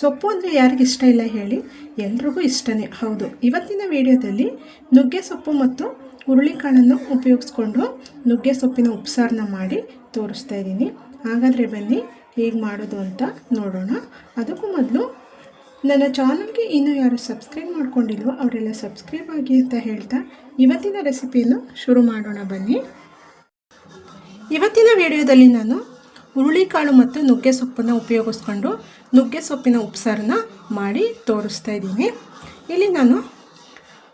ಸೊಪ್ಪು ಅಂದರೆ ಯಾರಿಗೆ ಇಷ್ಟ ಇಲ್ಲ ಹೇಳಿ ಎಲ್ರಿಗೂ ಇಷ್ಟನೇ. ಹೌದು. ಇವತ್ತಿನ ವಿಡಿಯೋದಲ್ಲಿ ನುಗ್ಗೆ ಸೊಪ್ಪು ಮತ್ತು ಹುರುಳಿಕಾಳನ್ನು ಉಪಯೋಗಿಸ್ಕೊಂಡು ನುಗ್ಗೆ ಸೊಪ್ಪಿನ ಉಪ್ಸಾರನ್ನ ಮಾಡಿ ತೋರಿಸ್ತಾ ಇದ್ದೀನಿ. ಹಾಗಾದರೆ ಬನ್ನಿ, ಹೇಗೆ ಮಾಡೋದು ಅಂತ ನೋಡೋಣ. ಅದಕ್ಕೂ ಮೊದಲು ನನ್ನ ಚಾನಲ್ಗೆ ಇನ್ನೂ ಯಾರು ಸಬ್ಸ್ಕ್ರೈಬ್ ಮಾಡ್ಕೊಂಡಿಲ್ವೋ ಅವರೆಲ್ಲ ಸಬ್ಸ್ಕ್ರೈಬ್ ಆಗಿ ಅಂತ ಹೇಳ್ತಾ ಇವತ್ತಿನ ರೆಸಿಪಿಯನ್ನು ಶುರು ಮಾಡೋಣ ಬನ್ನಿ. ಇವತ್ತಿನ ವಿಡಿಯೋದಲ್ಲಿ ನಾನು ಹುರುಳಿಕಾಳು ಮತ್ತು ನುಗ್ಗೆ ಸೊಪ್ಪನ್ನು ಉಪಯೋಗಿಸ್ಕೊಂಡು ನುಗ್ಗೆ ಸೊಪ್ಪಿನ ಉಪ್ಸಾರನ್ನ ಮಾಡಿ ತೋರಿಸ್ತಾ ಇದ್ದೀನಿ. ಇಲ್ಲಿ ನಾನು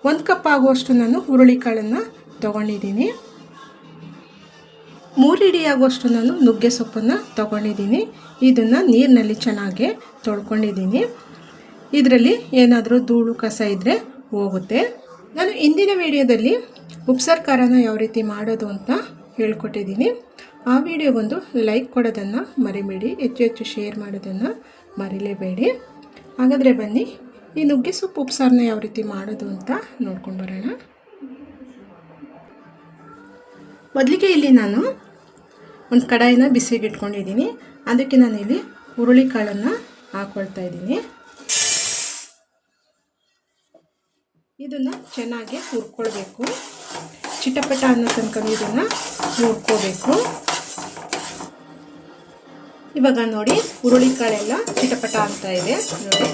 ಒಂದು ಕಪ್ ಆಗುವಷ್ಟು ನಾನು ಹುರುಳಿಕಾಳನ್ನು ತೊಗೊಂಡಿದ್ದೀನಿ. ಮೂರು ಇಡಿ ಆಗುವಷ್ಟು ನಾನು ನುಗ್ಗೆ ಸೊಪ್ಪನ್ನು ತೊಗೊಂಡಿದ್ದೀನಿ. ಇದನ್ನು ನೀರಿನಲ್ಲಿ ಚೆನ್ನಾಗಿ ತೊಳ್ಕೊಂಡಿದ್ದೀನಿ. ಇದರಲ್ಲಿ ಏನಾದರೂ ಧೂಳು ಕಸ ಇದ್ದರೆ ಹೋಗುತ್ತೆ. ನಾನು ಇಂದಿನ ವಿಡಿಯೋದಲ್ಲಿ ಉಪ್ಸಾರು ಯಾವ ರೀತಿ ಮಾಡೋದು ಅಂತ ಹೇಳ್ಕೊಟ್ಟಿದ್ದೀನಿ. ಆ ವಿಡಿಯೋಗೊಂದು ಲೈಕ್ ಕೊಡೋದನ್ನು ಮರಿಬೇಡಿ, ಹೆಚ್ಚು ಹೆಚ್ಚು ಶೇರ್ ಮಾಡೋದನ್ನು ಮರಿಲೇಬೇಡಿ. ಹಾಗಾದರೆ ಬನ್ನಿ, ಈ ನುಗ್ಗೆ ಸೊಪ್ಪು ಉಪ್ಸಾರನ್ನ ಯಾವ ರೀತಿ ಮಾಡೋದು ಅಂತ ನೋಡ್ಕೊಂಡು ಬರೋಣ. ಮೊದಲಿಗೆ ಇಲ್ಲಿ ನಾನು ಒಂದು ಕಡಾಯಿನ ಬಿಸಿಗೆ ಇಟ್ಕೊಂಡಿದ್ದೀನಿ. ಅದಕ್ಕೆ ನಾನು ಇಲ್ಲಿ ಹುರುಳಿಕಾಳನ್ನು ಹಾಕ್ಕೊಳ್ತಾ ಇದ್ದೀನಿ. ಇದನ್ನು ಚೆನ್ನಾಗಿ ಹುರ್ಕೊಳ್ಬೇಕು. ಚಿಟಪಟ ಅನ್ನೋ ತನಕ ಇದನ್ನು ಹುರ್ಕೋಬೇಕು ಇವಾಗ ನೋಡಿ ಹುರುಳಿ ಕಾಳೆಲ್ಲ ಚಿಟಪಟ ಆಗ್ತಾ ಇದೆ. ನೋಡಿ,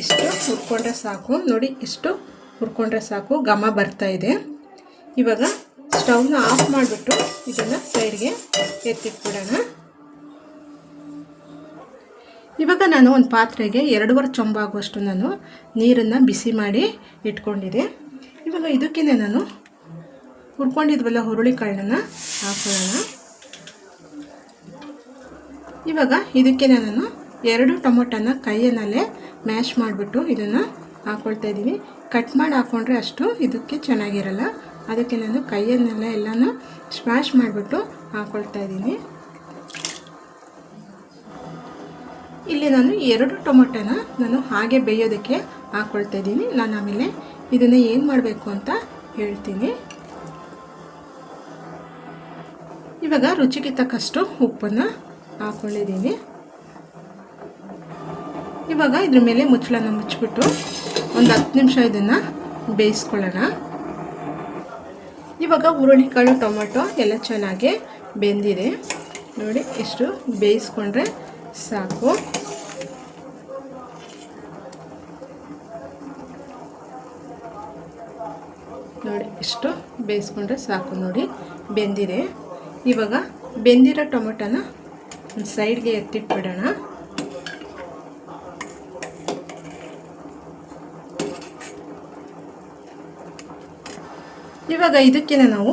ಇಷ್ಟು ಹುರ್ಕೊಂಡ್ರೆ ಸಾಕು. ನೋಡಿ, ಇಷ್ಟು ಹುರ್ಕೊಂಡ್ರೆ ಸಾಕು. ಘಮ ಬರ್ತಾ ಇದೆ. ಇವಾಗ ಸ್ಟವ್ನ ಆಫ್ ಮಾಡಿಬಿಟ್ಟು ಇದನ್ನು ಸೈಡ್ಗೆ ಎತ್ತಿಟ್ಬಿಡೋಣ. ಇವಾಗ ನಾನು ಒಂದು ಪಾತ್ರೆಗೆ ಎರಡೂವರೆ ಚೊಂಬಾಗುವಷ್ಟು ನಾನು ನೀರನ್ನು ಬಿಸಿ ಮಾಡಿ ಇಟ್ಕೊಂಡಿದ್ದೆ ಇವಾಗ ಇದಕ್ಕೇ ನಾನು ಹುರ್ಕೊಂಡಿದ್ವಲ್ಲ ಹುರುಳಿಕಾಳನ್ನ ಹಾಕೊಳ್ಳೋಣ. ಇವಾಗ ಇದಕ್ಕೆ ನಾನು ಎರಡು ಟೊಮೊಟೊನ ಕೈಯನ್ನಲ್ಲೇ ಮ್ಯಾಶ್ ಮಾಡಿಬಿಟ್ಟು ಇದನ್ನು ಹಾಕ್ಕೊಳ್ತಾ ಇದ್ದೀನಿ. ಕಟ್ ಮಾಡಿ ಹಾಕ್ಕೊಂಡ್ರೆ ಅಷ್ಟು ಇದಕ್ಕೆ ಚೆನ್ನಾಗಿರಲ್ಲ. ಅದಕ್ಕೆ ನಾನು ಕೈಯನ್ನೆಲ್ಲ ಎಲ್ಲನೂ ಸ್ಮ್ಯಾಶ್ ಮಾಡಿಬಿಟ್ಟು ಹಾಕ್ಕೊಳ್ತಾ ಇದ್ದೀನಿ. ಇಲ್ಲಿ ನಾನು ಎರಡು ಟೊಮೊಟೊನ ನಾನು ಹಾಗೆ ಬೇಯೋದಕ್ಕೆ ಹಾಕ್ಕೊಳ್ತಾ ಇದ್ದೀನಿ. ನಾನು ಆಮೇಲೆ ಇದನ್ನು ಏನು ಮಾಡಬೇಕು ಅಂತ ಹೇಳ್ತೀನಿ. ಇವಾಗ ರುಚಿಗೆ ತಕ್ಕಷ್ಟು ಉಪ್ಪನ್ನು ಹಾಕ್ಕೊಂಡಿದ್ದೀನಿ ಇವಾಗ ಇದ್ರ ಮೇಲೆ ಮುಚ್ಚಳನ ಮುಚ್ಚಿಬಿಟ್ಟು ಒಂದು ಹತ್ತು ನಿಮಿಷ ಇದನ್ನು ಬೇಯಿಸ್ಕೊಳ್ಳೋಣ. ಇವಾಗ ಹುರುಳಿಕಾಳು, ಟೊಮೆಟೊ ಎಲ್ಲ ಚೆನ್ನಾಗಿ ಬೆಂದಿದೆ. ನೋಡಿ, ಎಷ್ಟು ಬೇಯಿಸ್ಕೊಂಡ್ರೆ ಸಾಕು. ನೋಡಿ, ಎಷ್ಟು ಬೇಯಿಸ್ಕೊಂಡ್ರೆ ಸಾಕು. ನೋಡಿ, ಬೆಂದಿದೆ. ಇವಾಗ ಬೆಂದಿರೋ ಟೊಮೆಟೊನ ಒಂದು ಸೈಡ್ಗೆ ಎತ್ತಿಟ್ಬಿಡೋಣ. ಇವಾಗ ಇದಕ್ಕೆ ನಾವು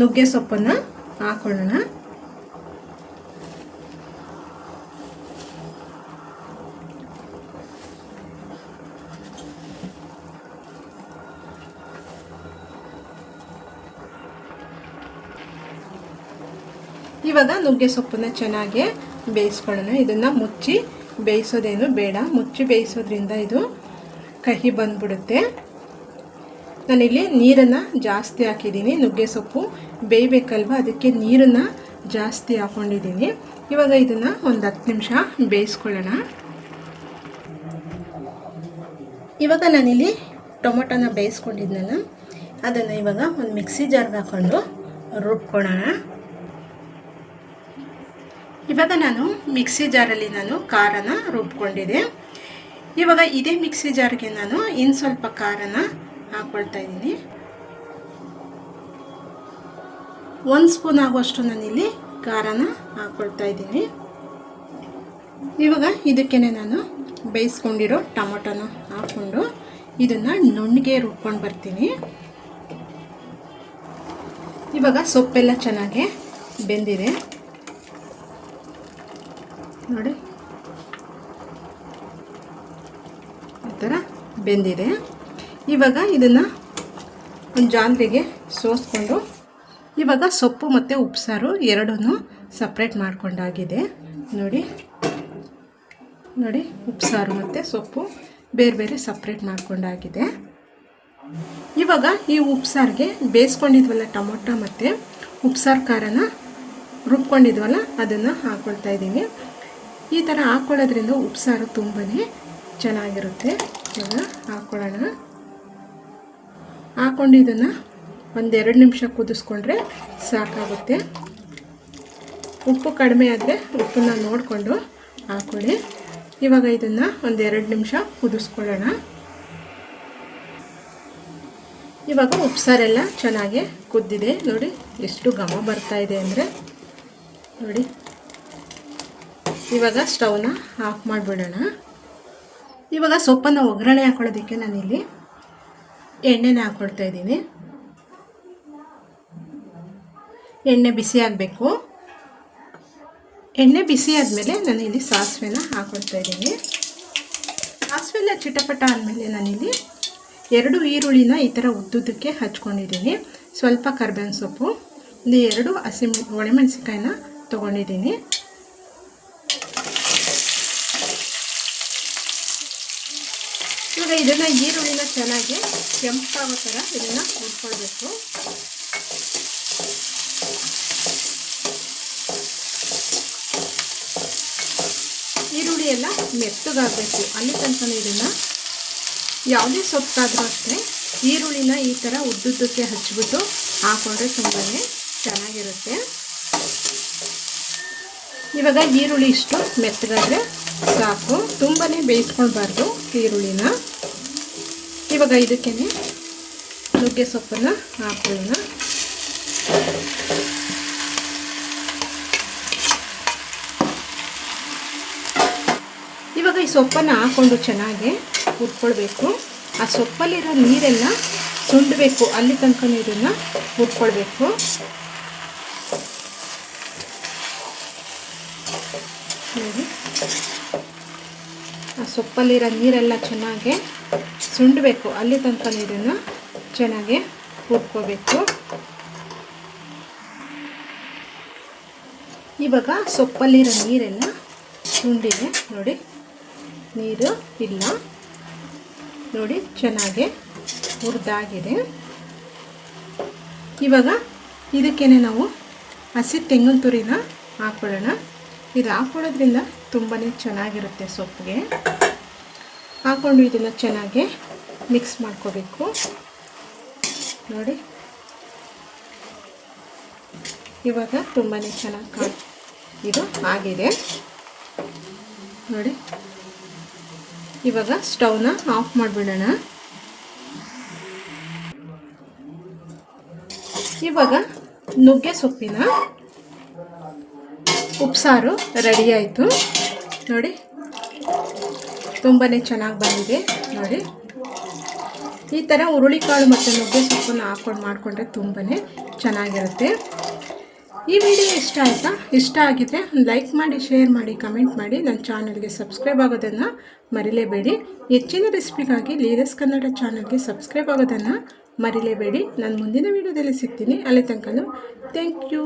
ನುಗ್ಗೆ ಸೊಪ್ಪನ್ನು ಹಾಕೊಳ್ಳೋಣ. ಇವಾಗ ನುಗ್ಗೆ ಸೊಪ್ಪನ್ನ ಚೆನ್ನಾಗಿ ಬೇಯಿಸ್ಕೊಳ್ಳೋಣ. ಇದನ್ನು ಮುಚ್ಚಿ ಬೇಯಿಸೋದೇನು ಬೇಡ. ಮುಚ್ಚಿ ಬೇಯಿಸೋದ್ರಿಂದ ಇದು ಕಹಿ ಬಂದ್ಬಿಡುತ್ತೆ. ನಾನಿಲ್ಲಿ ನೀರನ್ನು ಜಾಸ್ತಿ ಹಾಕಿದ್ದೀನಿ. ನುಗ್ಗೆ ಸೊಪ್ಪು ಬೇಯಬೇಕಲ್ವ? ಅದಕ್ಕೆ ನೀರನ್ನು ಜಾಸ್ತಿ ಹಾಕ್ಕೊಂಡಿದ್ದೀನಿ ಇವಾಗ ಇದನ್ನು ಒಂದು ಹತ್ತು ನಿಮಿಷ ಬೇಯಿಸ್ಕೊಳ್ಳೋಣ. ಇವಾಗ ನಾನಿಲ್ಲಿ ಟೊಮೊಟೊನ ಬೇಯಿಸ್ಕೊಂಡಿದ್ನಲ್ಲ, ಅದನ್ನು ಇವಾಗ ಒಂದು ಮಿಕ್ಸಿ ಜಾರ್ಗೆ ಹಾಕ್ಕೊಂಡು ರುಬ್ಕೊಳ್ಳೋಣ. ಇವಾಗ ನಾನು ಮಿಕ್ಸಿ ಜಾರಲ್ಲಿ ನಾನು ಖಾರನ ರುಬ್ಕೊಂಡಿದೆ. ಇವಾಗ ಇದೇ ಮಿಕ್ಸಿ ಜಾರ್ಗೆ ನಾನು ಇನ್ನು ಸ್ವಲ್ಪ ಖಾರನ ಹಾಕ್ಕೊಳ್ತಾ ಇದ್ದೀನಿ. ಒಂದು ಸ್ಪೂನ್ ಆಗುವಷ್ಟು ನಾನಿಲ್ಲಿ ಖಾರನ ಹಾಕ್ಕೊಳ್ತಾ ಇದ್ದೀನಿ. ಇವಾಗ ಇದಕ್ಕೆ ನಾನು ಬೇಯಿಸ್ಕೊಂಡಿರೋ ಟೊಮೊಟೊನ ಹಾಕ್ಕೊಂಡು ಇದನ್ನು ನುಣ್ಣಗೆ ರುಬ್ಕೊಂಡು ಬರ್ತೀನಿ. ಇವಾಗ ಸೊಪ್ಪೆಲ್ಲ ಚೆನ್ನಾಗಿ ಬೆಂದಿದೆ. ನೋಡಿ. ಈ ಥರ ಬೆಂದಿದೆ. ಇವಾಗ ಇದನ್ನು ಒಂದು ಜಾನ್ರಿಗೆ ಸೋಸ್ಕೊಂಡು, ಇವಾಗ ಸೊಪ್ಪು ಮತ್ತು ಉಪ್ಸಾರು ಎರಡೂ ಸಪ್ರೇಟ್ ಮಾಡ್ಕೊಂಡಾಗಿದೆ. ನೋಡಿ. ನೋಡಿ, ಉಪ್ಸಾರು ಮತ್ತು ಸೊಪ್ಪು ಬೇರೆ ಬೇರೆ ಸಪ್ರೇಟ್ ಮಾಡ್ಕೊಂಡಾಗಿದೆ. ಇವಾಗ ಈ ಉಪ್ಸಾರಿಗೆ ಬೇಯಿಸ್ಕೊಂಡಿದ್ವಲ್ಲ ಟೊಮೊಟೊ ಮತ್ತು ಉಪ್ಸಾರು ಖಾರನ ರುಬ್ಕೊಂಡಿದ್ವಲ್ಲ, ಅದನ್ನು ಹಾಕ್ಕೊಳ್ತಾ ಇದ್ದೀನಿ ಈ ಥರ ಹಾಕ್ಕೊಳ್ಳೋದ್ರಿಂದ ಉಪ್ಸಾರು ತುಂಬಾ ಚೆನ್ನಾಗಿರುತ್ತೆ. ಇವಾಗ ಹಾಕ್ಕೊಳ್ಳೋಣ ಹಾಕ್ಕೊಂಡು ಇದನ್ನು ಒಂದೆರಡು ನಿಮಿಷ ಕುದಿಸ್ಕೊಂಡ್ರೆ ಸಾಕಾಗುತ್ತೆ. ಉಪ್ಪು ಕಡಿಮೆ ಆದರೆ ಉಪ್ಪನ್ನ ನೋಡಿಕೊಂಡು ಹಾಕ್ಕೊಳ್ಳಿ ಇವಾಗ ಇದನ್ನು ಒಂದೆರಡು ನಿಮಿಷ ಕುದಿಸ್ಕೊಳ್ಳೋಣ. ಇವಾಗ ಉಪ್ಸಾರೆಲ್ಲ ಚೆನ್ನಾಗಿ ಕುದ್ದಿದೆ. ನೋಡಿ ಎಷ್ಟು ಘಮ ಬರ್ತಾಯಿದೆ ಅಂದರೆ. ನೋಡಿ. ಇವಾಗ ಸ್ಟವ್ನ ಆಫ್ ಮಾಡಿಬಿಡೋಣ. ಇವಾಗ ಸೊಪ್ಪನ್ನು ಒಗ್ಗರಣೆ ಹಾಕೊಳ್ಳೋದಕ್ಕೆ ನಾನಿಲ್ಲಿ ಎಣ್ಣೆನ ಹಾಕ್ಕೊಳ್ತಾ ಇದ್ದೀನಿ. ಎಣ್ಣೆ ಬಿಸಿ ಆಗಬೇಕು. ಎಣ್ಣೆ ಬಿಸಿ ಆದಮೇಲೆ ನಾನು ಇಲ್ಲಿ ಸಾಸಿವೆನ ಹಾಕ್ಕೊಳ್ತಾ ಇದ್ದೀನಿ. ಸಾಸಿವೆಲ್ಲ ಚಿಟಪಟ ಆದಮೇಲೆ ನಾನಿಲ್ಲಿ ಎರಡು ಈರುಳ್ಳಿನ ಈ ಥರ ಉದ್ದುದಕ್ಕೆ ಹಚ್ಕೊಂಡಿದ್ದೀನಿ. ಸ್ವಲ್ಪ ಕರ್ಬೇವಿನ ಸೊಪ್ಪು, ಒಂದು ಎರಡು ಹಸಿ ಒಣಮೆಣಸಿನ್ಕಾಯಿನ ತೊಗೊಂಡಿದ್ದೀನಿ. ಇವಾಗ ಇದನ್ನು ಈರುಳ್ಳಿನ ಚೆನ್ನಾಗಿ ಕೆಂಪಾಗೋ ಥರ ಇದನ್ನು ಹುರ್ಕೊಳ್ಬೇಕು. ಈರುಳ್ಳಿ ಎಲ್ಲ ಮೆತ್ತಗಾಗಬೇಕು. ಅಲ್ಲಿ ತನಕ ಇದನ್ನು ಯಾವುದೇ ಸೊಪ್ಪಾದರೂ ಅಷ್ಟೇ ಈರುಳ್ಳಿನ ಈ ಥರ ಉದ್ದುದ್ದಕ್ಕೆ ಹಚ್ಚಿಬಿಟ್ಟು ಹಾಕೊಂಡ್ರೆ ತುಂಬಾ ಚೆನ್ನಾಗಿರುತ್ತೆ. ಇವಾಗ ಈರುಳ್ಳಿ ಇಷ್ಟು ಮೆತ್ತಗಾದರೆ ಸಾಕು. ತುಂಬಾ ಬೇಯಿಸ್ಕೊಳ್ಬಾರ್ದು ಈರುಳ್ಳಿನ. ಇವಾಗ ಇದಕ್ಕೆ ನುಗ್ಗೆ ಸೊಪ್ಪನ್ನು ಹಾಕೊಳ್ಳೋಣ. ಇವಾಗ ಈ ಸೊಪ್ಪನ್ನು ಹಾಕ್ಕೊಂಡು ಚೆನ್ನಾಗಿ ಹುರ್ಕೊಳ್ಬೇಕು. ಆ ಸೊಪ್ಪಲ್ಲಿರೋ ನೀರೆಲ್ಲ ಸುಂಡಬೇಕು. ಅಲ್ಲಿ ತನಕ ನೀರನ್ನು ಹುರ್ಕೊಳ್ಬೇಕು ನೋಡಿ ಆ ಸೊಪ್ಪಲ್ಲಿರೋ ನೀರೆಲ್ಲ ಚೆನ್ನಾಗಿ ಸುಂಡಬೇಕು. ಅಲ್ಲಿ ತನಕ ನೀರನ್ನು ಚೆನ್ನಾಗಿ ಹುರ್ಕೋಬೇಕು. ಇವಾಗ ಸೊಪ್ಪಲ್ಲಿರೋ ನೀರೆಲ್ಲ ಸುಂಡಿದೆ ನೋಡಿ, ನೀರು ಇಲ್ಲ. ನೋಡಿ, ಚೆನ್ನಾಗಿ ಹುರಿದಾಗಿದೆ. ಇವಾಗ ಇದಕ್ಕೇನೆ ನಾವು ಹಸಿ ತೆಂಗಿನ ತುರಿನ ಹಾಕ್ಕೊಳ್ಳೋಣ. ಇದು ಹಾಕ್ಕೊಳ್ಳೋದ್ರಿಂದ ತುಂಬಾ ಚೆನ್ನಾಗಿರುತ್ತೆ ಸೊಪ್ಪಿಗೆ. ಹಾಕ್ಕೊಂಡು ಇದನ್ನು ಚೆನ್ನಾಗಿ ಮಿಕ್ಸ್ ಮಾಡ್ಕೋಬೇಕು. ನೋಡಿ. ಇವಾಗ ತುಂಬಾ ಚೆನ್ನಾಗಿ ಕಾ, ಇದು ಆಗಿದೆ. ನೋಡಿ. ಇವಾಗ ಸ್ಟವ್ನ ಆಫ್ ಮಾಡಿಬಿಡೋಣ. ಇವಾಗ ನುಗ್ಗೆ ಸೊಪ್ಪಿನ ಉಪ್ಸಾರು ರೆಡಿ ಆಯಿತು. ನೋಡಿ ತುಂಬಾ ಚೆನ್ನಾಗಿ ಬಂದಿದೆ. ನೋಡಿ, ಈ ಥರ ಹುರುಳಿಕಾಳು ಮತ್ತು ನುಗ್ಗೆ ಸೊಪ್ಪನ್ನು ಹಾಕ್ಕೊಂಡು ಮಾಡಿಕೊಂಡ್ರೆ ತುಂಬಾ ಚೆನ್ನಾಗಿರುತ್ತೆ. ಈ ವಿಡಿಯೋ ಇಷ್ಟ ಆಯಿತಾ? ಇಷ್ಟ ಆಗಿದ್ರೆ ಲೈಕ್ ಮಾಡಿ, ಶೇರ್ ಮಾಡಿ, ಕಮೆಂಟ್ ಮಾಡಿ. ನನ್ನ ಚಾನಲ್ಗೆ ಸಬ್ಸ್ಕ್ರೈಬ್ ಆಗೋದನ್ನು ಮರಿಲೇಬೇಡಿ. ಹೆಚ್ಚಿನ ರೆಸಿಪಿಗಾಗಿ ಲೀಡರ್ಸ್ ಕನ್ನಡ ಚಾನಲ್ಗೆ ಸಬ್ಸ್ಕ್ರೈಬ್ ಆಗೋದನ್ನು ಮರಿಲೇಬೇಡಿ. ನಾನು ಮುಂದಿನ ವಿಡಿಯೋದಲ್ಲಿ ಸಿಗ್ತೀನಿ. ಅಲ್ಲಿ ತನಕ ಥ್ಯಾಂಕ್ ಯು.